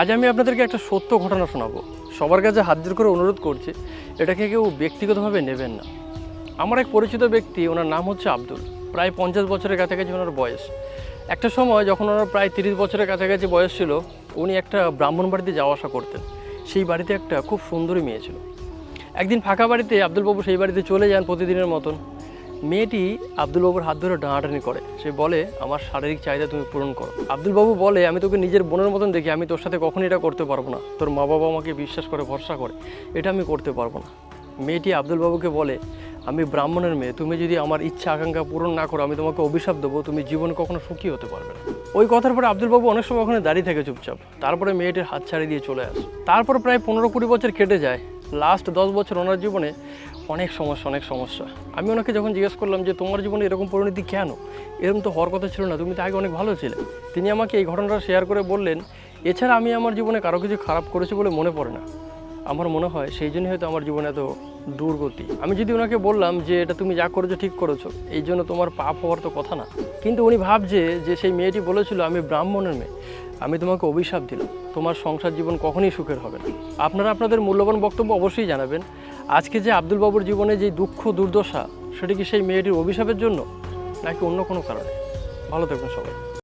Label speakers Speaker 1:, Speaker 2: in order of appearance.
Speaker 1: আজ আমি আপনাদেরকে একটা সত্য ঘটনা শোনাবো। সবার কাছে হাত জোর করে অনুরোধ করছি, এটাকে কেউ ব্যক্তিগতভাবে নেবেন না। আমার এক পরিচিত ব্যক্তি, ওনার নাম হচ্ছে আব্দুল। প্রায় পঞ্চাশ বছরের কাছাকাছি ওনার বয়স। একটা সময় যখন ওনার প্রায় তিরিশ বছরের কাছাকাছি বয়স ছিল, উনি একটা ব্রাহ্মণ বাড়িতে যাওয়া আসা করতেন। সেই বাড়িতে একটা খুব সুন্দরী মেয়ে ছিল। একদিন ফাঁকা বাড়িতে আব্দুলবাবু সেই বাড়িতে চলে যান প্রতিদিনের মতন। মেয়েটি আব্দুলবাবুর হাত ধরে টানাটানি করে। সে বলে, আমার শারীরিক চাহিদা তুমি পূরণ করো। আব্দুলবাবু বলে, আমি তোকে নিজের বোনের মতন দেখি। আমি তোর সাথে কখনই এটা করতে পারব না। তোর মা বাবা আমাকে বিশ্বাস করে, ভরসা করে। এটা আমি করতে পারব না। মেয়েটি আব্দুলবাবুকে বলে, আমি ব্রাহ্মণের মেয়ে। তুমি যদি আমার ইচ্ছা, আকাঙ্ক্ষা পূরণ না করো, আমি তোমাকে অভিশাপ দেবো। তুমি জীবনে কখনো সুখী হতে পারবে না। ওই কথার পরে আব্দুলবাবু অনেক সময় ওখানে দাঁড়িয়ে থাকে চুপচাপ। তারপরে মেয়েটির হাত ছাড়িয়ে দিয়ে চলে আসে। তারপর প্রায় পনেরো কুড়ি বছর কেটে যায়। লাস্ট দশ বছর ওনার জীবনে অনেক সমস্যা অনেক সমস্যা। আমি ওনাকে যখন জিজ্ঞেস করলাম যে, তোমার জীবনে এরকম পরিণতি কেন? এরকম তো হওয়ার কথা ছিল না, তুমি তো আগে অনেক ভালো ছিলে। তিনি আমাকে এই ঘটনাটা শেয়ার করে বললেন, এছাড়া আমি আমার জীবনে কারও কিছু খারাপ করেছি বলে মনে পড়ে না। আমার মনে হয় সেই জন্যই হয়তো আমার জীবনে এত দুর্গতি। আমি যদি ওনাকে বললাম যে, এটা তুমি যা করেছ, ঠিক করেছ, এই জন্য তোমার পাপ হওয়ার তো কথা না। কিন্তু উনি ভাবছে যে, সেই মেয়েটি বলেছিল, আমি ব্রাহ্মণের মেয়ে, আমি তোমাকে অভিশাপ দিলাম। তোমার সংসার জীবন কখনই সুখের হবে না। আপনারা আপনাদের মূল্যবান বক্তব্য অবশ্যই জানাবেন। আজকে যে আব্দুল বাবুর জীবনে যে দুঃখ, দুর্দশা, সেটা কি সেই মেয়েটির অভিশাপের জন্য, নাকি অন্য কোনো কারণে? ভালো থাকবেন সবাই।